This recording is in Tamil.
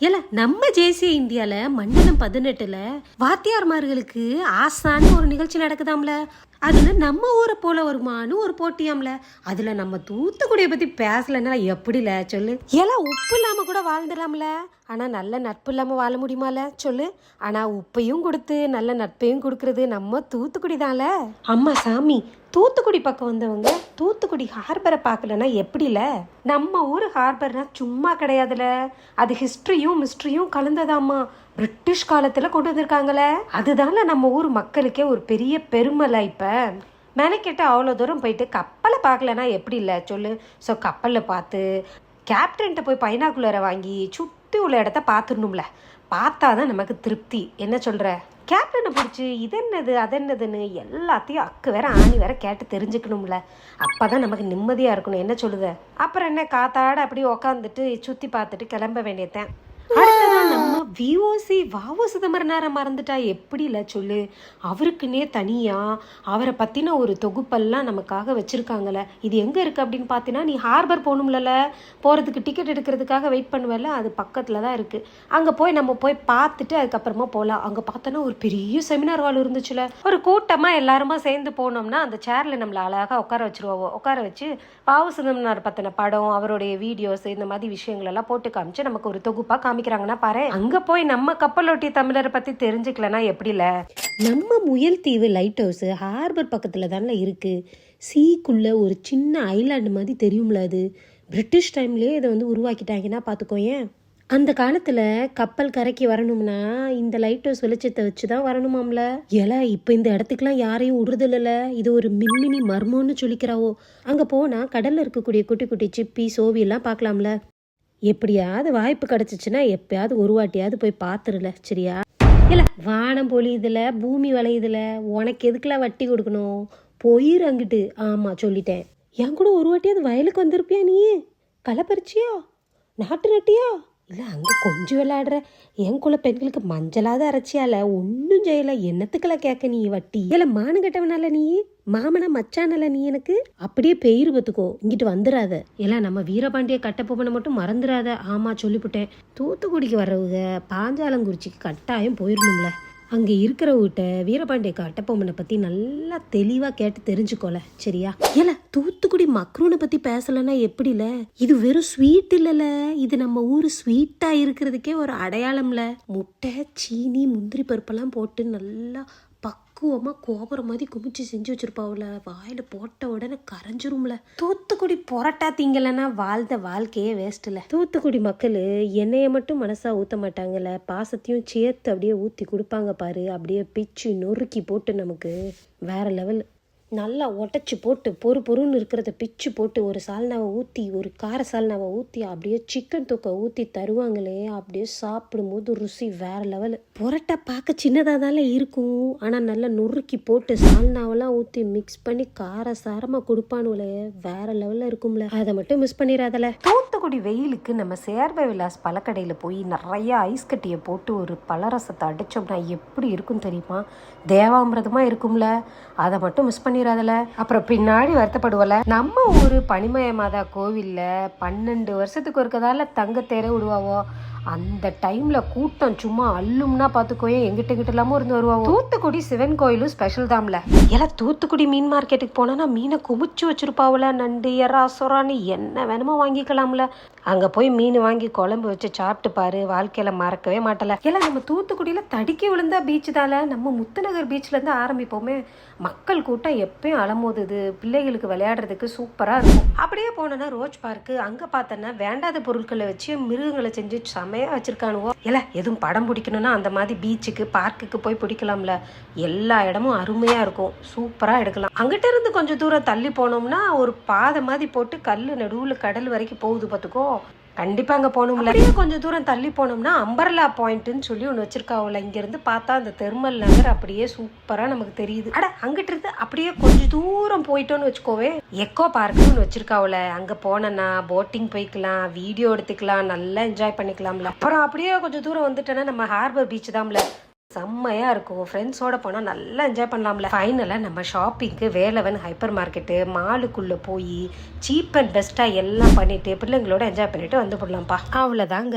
ஏல நம்ம ஜேசி இந்தியால மண்டலம் பதினெட்டுல வாத்தியார்மார்களுக்கு ஆசான்னு ஒரு நிகழ்ச்சி நடக்குதாம்ல? அதில் நம்ம ஊரை போல வருமானு ஒரு போட்டியாம்ல. அதில் நம்ம தூத்துக்குடியை பற்றி பேசலன்னா எப்படில? சொல்லு. எல்லாம் உப்பு இல்லாமல் கூட வாழ்ந்துடலாம்ல. ஆனால் நல்ல நட்பு இல்லாமல் வாழ முடியுமால? சொல்லு. ஆனால் உப்பையும் கொடுத்து நல்ல நட்பையும் கொடுக்கறது நம்ம தூத்துக்குடி தான்ல அம்மா சாமி தூத்துக்குடி பக்கம் வந்தவங்க தூத்துக்குடி ஹார்பரை பார்க்கலன்னா எப்படில? நம்ம ஊர் ஹார்பர்னா சும்மா கிடையாதுல. அது ஹிஸ்ட்ரியும் மிஸ்ட்ரியும் கலந்ததாம்மா. பிரிட்டிஷ் காலத்துல கொண்டு வந்திருக்காங்களே? அதுதானே நம்ம ஊர் மக்களுக்கே ஒரு பெரிய பெருமலை இப்ப. மெனக்கெட்டு அவ்வளோ தூரம் போயிட்டு கப்பலை பார்க்கலன்னா எப்படி இல்லை? சொல்லு. ஸோ கப்பலில் பார்த்து கேப்டன்கிட்ட போய் பைனாக்குலரை வாங்கி சுற்றி உள்ள இடத்த பார்த்துடணும்ல. பார்த்தா தான் நமக்கு திருப்தி. என்ன சொல்கிற கேப்டனை பிடிச்சி இது என்னது அது என்னதுன்னு எல்லாத்தையும் அக்கு வேற ஆணி வேற கேட்டு தெரிஞ்சுக்கணும்ல. அப்போ தான் நமக்கு நிம்மதியாக இருக்கணும். என்ன சொல்லுத? அப்புறம் என்ன காத்தாட அப்படியே உக்காந்துட்டு சுற்றி பார்த்துட்டு கிளம்ப வேண்டியதான் அடுத்ததான் நம்ம விஓசி வாவு சிதம்பரனாரை மறந்துட்டா எப்படில சொல்லு? அவருக்குன்னே தனியா அவரை பத்தின ஒரு தொகுப்பெல்லாம் நமக்காக வச்சிருக்காங்கல்ல. இது எங்க இருக்கு அப்படின்னு பார்த்தீங்கன்னா நீ ஹார்பர் போகணும்ல போறதுக்கு டிக்கெட் எடுக்கிறதுக்காக வெயிட் பண்ணுவல அது பக்கத்துல தான் இருக்கு. அங்க போய் நம்ம போய் பார்த்துட்டு அதுக்கப்புறமா போகலாம் அங்க பார்த்தோன்னா ஒரு பெரிய செமினார் ஹால் இருந்துச்சுல. ஒரு கூட்டமா எல்லாருமா சேர்ந்து போனோம்னா அந்த சேர்ல நம்மள அழகா உட்கார வச்சிருவோம். உட்கார வச்சு வாவு சிதம்பரனார் பத்தின படம் அவருடைய வீடியோஸ் இந்த மாதிரி விஷயங்கள் எல்லாம் போட்டு காமிச்சு நமக்கு ஒரு தொகுப்பா காமிக்கிறாங்கன்னா பாரு அங்க போய் நம்ம கப்பலோட்டி தமிழரை பற்றி தெரிஞ்சுக்கலனா எப்படில? நம்ம முயல் தீவு லைட் ஹவுஸ் ஹார்பர் பக்கத்தில் தானே இருக்குது சீக்குள்ள ஒரு சின்ன ஐலாண்டு மாதிரி தெரியும்ல அது. பிரிட்டிஷ் டைம்லேயே இதை வந்து உருவாக்கிட்டாங்கன்னா பார்த்துக்கோயேன் அந்த காலத்தில் கப்பல் கரைக்கு வரணும்னா இந்த லைட் ஹவுஸ் வெளிச்சத்தை வச்சு தான் வரணுமாம்ல? ஏல இப்போ இந்த இடத்துக்குலாம் யாரையும் விடுறது இது ஒரு மின்மினி மர்மம்னு சொல்லிக்கிறாவோ. அங்கே போனால் கடலில் இருக்கக்கூடிய குட்டி குட்டி சிப்பி சோவியெல்லாம் பார்க்கலாம்ல. எப்படியாவது வாய்ப்பு கிடைச்சிச்சுன்னா எப்பயாவது ஒரு வாட்டியாவது போய் பார்த்துருல சரியா? இல்லை வானம் பொழியுதுல பூமி விளையுதுல உனக்கு எதுக்குலாம் வட்டி கொடுக்கணும்? போயிரு அங்கிட்டு. ஆமாம் சொல்லிட்டேன். என் கூட ஒரு வாட்டியாவது வயலுக்கு வந்திருப்பியா நீ? களை பறிச்சியா? நாட்டு நட்டியா? இல்லை அங்கே கொஞ்சம் விளையாடுற. என் குல பெண்களுக்கு மஞ்சளாவது அரைச்சியால ஒன்றும் செய்யலை. என்னத்துக்கெல்லாம் கேட்க நீ வட்டி? இல்லை மானு கட்டவனால நீ? மாமனா மச்சானல நீ எனக்கு அப்படியே பெயிரு பத்துக்கோ. இங்கிட்டு வந்துடாத எல்லாம் நம்ம வீரபாண்டிய கட்டப்பொம்மனை மட்டும் மறந்துடாத ஆமா சொல்லிவிட்டேன் தூத்துக்குடிக்கு வர்றவங்க பாஞ்சாலங்குறிச்சிக்கு கட்டாயம் போயிடணும்ல அங்கே இருக்கிறவகிட்ட வீரபாண்டிய கட்டப்பொம்மனை பற்றி நல்லா தெளிவாக கேட்டு தெரிஞ்சுக்கோல. சரியா? ஏல தூத்துக்குடி மக்ரூனை பற்றி பேசலைன்னா எப்படில? இது வெறும் ஸ்வீட் இல்லைல்ல இது நம்ம ஊர் ஸ்வீட்டாக இருக்கிறதுக்கே ஒரு அடையாளம்ல. முட்டை சீனி முந்திரி பருப்பெல்லாம் போட்டு நல்லா பக்குவமாக கோபுரம் மாதிரி குமிச்சு செஞ்சு வச்சிருப்பாவுல வாயில் போட்ட உடனே கரைஞ்சிரும்ல. தூத்துக்குடி பொரட்டா திங்கலைன்னா வாழ்ந்த வாழ்க்கையே வேஸ்ட்டில் தூத்துக்குடி மக்கள் எண்ணெயை மட்டும் மனசாக ஊற்ற மாட்டாங்கல்ல. பாசத்தையும் சேர்த்து அப்படியே ஊற்றி கொடுப்பாங்க பாரு. அப்படியே பிச்சு நொறுக்கி போட்டு நமக்கு வேற லெவல் நல்லா உடச்சி போட்டு பொறு பொறுன்னு இருக்கிறத பிச்சு போட்டு ஒரு சால்னாவை ஊற்றி ஒரு கார சால்னாவை ஊற்றி அப்படியே சிக்கன் தூக்க ஊற்றி தருவாங்களே அப்படியே சாப்பிடும்போது ருசி வேற லெவல் புரட்டா பார்க்க சின்னதாக தானே இருக்கும். ஆனால் நல்லா நொறுக்கி போட்டு சால்னாவெல்லாம் ஊற்றி மிக்ஸ் பண்ணி கார சாரமாக கொடுப்பானுங்களே வேறு லெவலில் இருக்கும்ல. அதை மட்டும் மிஸ் பண்ணிடாதல. தூத்துக்குடி வெயிலுக்கு நம்ம சேர்வை விலாஸ் பழக்கடையில் போய் நிறைய ஐஸ் கட்டியை போட்டு ஒரு பலரசத்தை அடித்தோம்னா எப்படி இருக்கும் தெரியுமா? தேவாமிரதமாக இருக்கும்ல. அதை மட்டும் மிஸ் பண்ணிடாதல அப்புறம் பின்னாடி வருத்தப்படுவல. நம்ம ஊர் பனிமய மாதா கோவில்ல பன்னெண்டு வருஷத்துக்கு ஒருக்கதால தங்க தேர விடுவாவோ? அந்த டைம்ல கூட்டம் சும்மா அள்ளும்னா பாத்துக்கோயே எங்கிட்ட கிட்ட இல்லாம இருந்து வருவாங்க. தூத்துக்குடி சிவன் கோயிலும் ஸ்பெஷல் தான்ல ஏன்னா தூத்துக்குடி மீன் மார்க்கெட்டுக்கு போனா மீனை குமிச்சு வச்சிருப்பாவுல நண்டு எறா சொரான்னு என்ன வேணுமோ வாங்கிக்கலாம்ல. அங்கே போய் மீன் வாங்கி குழம்பு வச்சு சாப்பிட்டு பாரு வாழ்க்கையில் மறக்கவே மாட்டல. ஏன்னா நம்ம தூத்துக்குடியில் தடுக்கி விழுந்தா பீச் தால? நம்ம முத்துநகர் பீச்லேருந்து ஆரம்பிப்போமே. மக்கள் கூட்டம் எப்பயும் அலமோதுது. பிள்ளைகளுக்கு விளையாடுறதுக்கு சூப்பராக இருக்கும். அப்படியே போனோன்னா ரோஜ் பார்க்கு. அங்கே பார்த்தோன்னா வேண்டாத பொருட்களை வச்சு மிருகங்களை செஞ்சு செமையாக வச்சுருக்கானுவோ. இல்லை எதுவும் படம் பிடிக்கணும்னா அந்த மாதிரி பீச்சுக்கு பார்க்குக்கு போய் பிடிக்கலாம்ல. எல்லா இடமும் அருமையாக இருக்கும். சூப்பராக எடுக்கலாம். அங்கிட்ட இருந்து கொஞ்சம் தூரம் தள்ளி போனோம்னா ஒரு பாதை மாதிரி போட்டு கல் நடுவில் கடல் வரைக்கும் போகுது பார்த்துக்கோ கண்டிப்பாக அங்கே போகணும்ல. அப்படியே கொஞ்சம் தூரம் தள்ளி போனோம்னா அம்பர்லா பாயிண்ட்டுன்னு சொல்லி ஒன்று வச்சிருக்காவுல இங்கேருந்து பார்த்தா அந்த தெர்மல் நகர் அப்படியே சூப்பராக நமக்கு தெரியுது. அட அங்கிட்டு இருந்து அப்படியே கொஞ்சம் தூரம் போயிட்டோன்னு வச்சுக்கோவே. எக்கோ பார்க்குன்னு வச்சிருக்காவுல அங்கே போனேன்னா போட்டிங் போய்க்கலாம் வீடியோ எடுத்துக்கலாம் நல்லா என்ஜாய் பண்ணிக்கலாம்ல. அப்புறம் அப்படியே கொஞ்சம் தூரம் வந்துட்டோன்னா நம்ம ஹார்பர் பீச் தான்ல செம்மையாக இருக்கும். ஃப்ரெண்ட்ஸோட போனால் நல்லா என்ஜாய் பண்ணலாம்ல. ஃபைனலாக நம்ம ஷாப்பிங்க்கு வேலவன் ஹைப்பர் மார்க்கெட்டு மாலுக்குள்ளே போய் சீப் அண்ட் பெஸ்ட்டாக எல்லாம் பண்ணிவிட்டு பிள்ளைங்களோட என்ஜாய் பண்ணிவிட்டு வந்து போடலாம்ப்பா அவ்வளோதாங்க